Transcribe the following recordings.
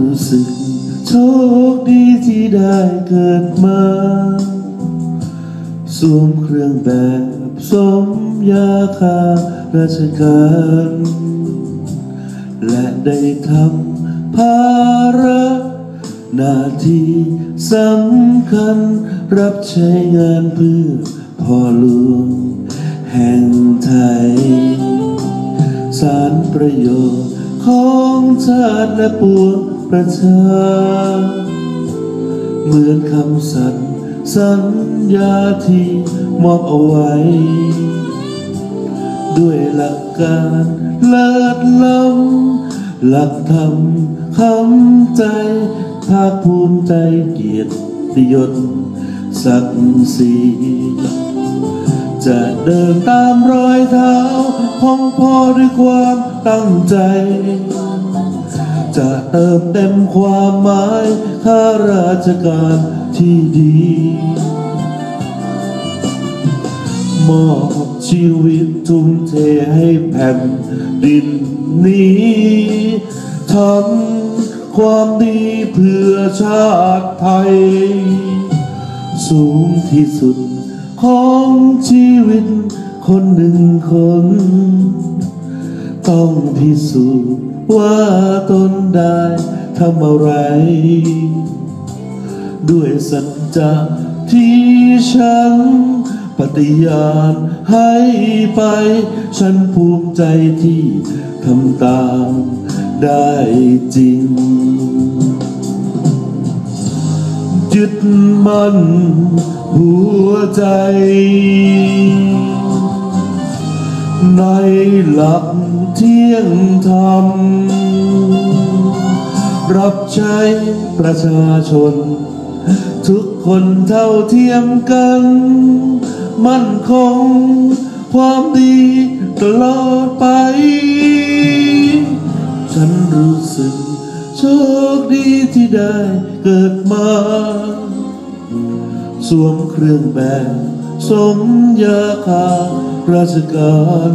รู้สึก โชคดีที่ได้เกิดมาสวมเครื่องแบบสมยาคาราชการ และได้ทำภาระหน้าที่สำคัญรับใช้งานเพื่อพ่อหลวงแห่งไทย สารประโยชน์ของชาติและปวง ประชา เหมือนคำสัญสัญญาที่มอบเอาไว้ ด้วยหลักการเลิศล้ำหลักธรรมคำใจ ภาคภูมิใจเกียรติยศศักดิ์ศรีจะเดินตามรอยเท้าของพ่อด้วยความตั้งใจ จะเติมเต็มความหมายข้าราชการที่ดี มอบชีวิตทุ่มเทให้แผ่นดินนี้ทำความดีเพื่อชาติไทย สูงที่สุดของชีวิตคนหนึ่งคน ต้องพิสูจน์ว่าตนได้ทำอะไร ด้วยสัจจะที่ฉันปฏิญาณให้ไป ฉันภูมิใจที่ทำตามได้จริง ยึดมั่นหัวใจ ในหลัก เที่ยงธรรม รับใช้ประชาชน ทุกคนเท่าเทียมกัน มั่นคงความดีตลอดไป ฉันรู้สึกโชคดีที่ได้เกิดมา สวมเครื่องแบบสมยาคาราชการ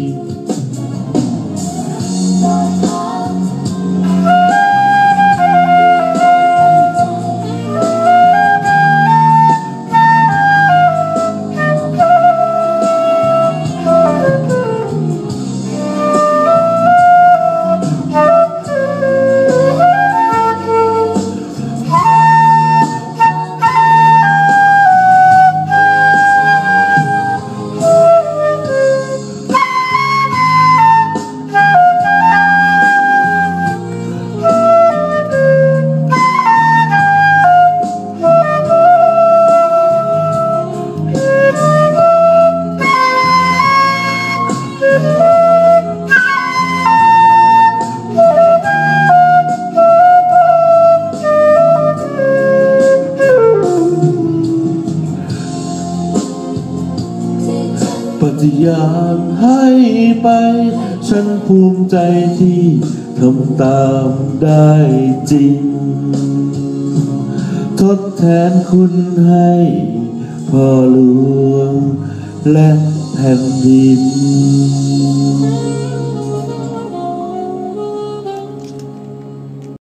ปฏิญาณให้ไป ฉันภูมิใจที่ทำตามได้จริง ทดแทนคุณให้พ่อหลวงและแผ่นดิน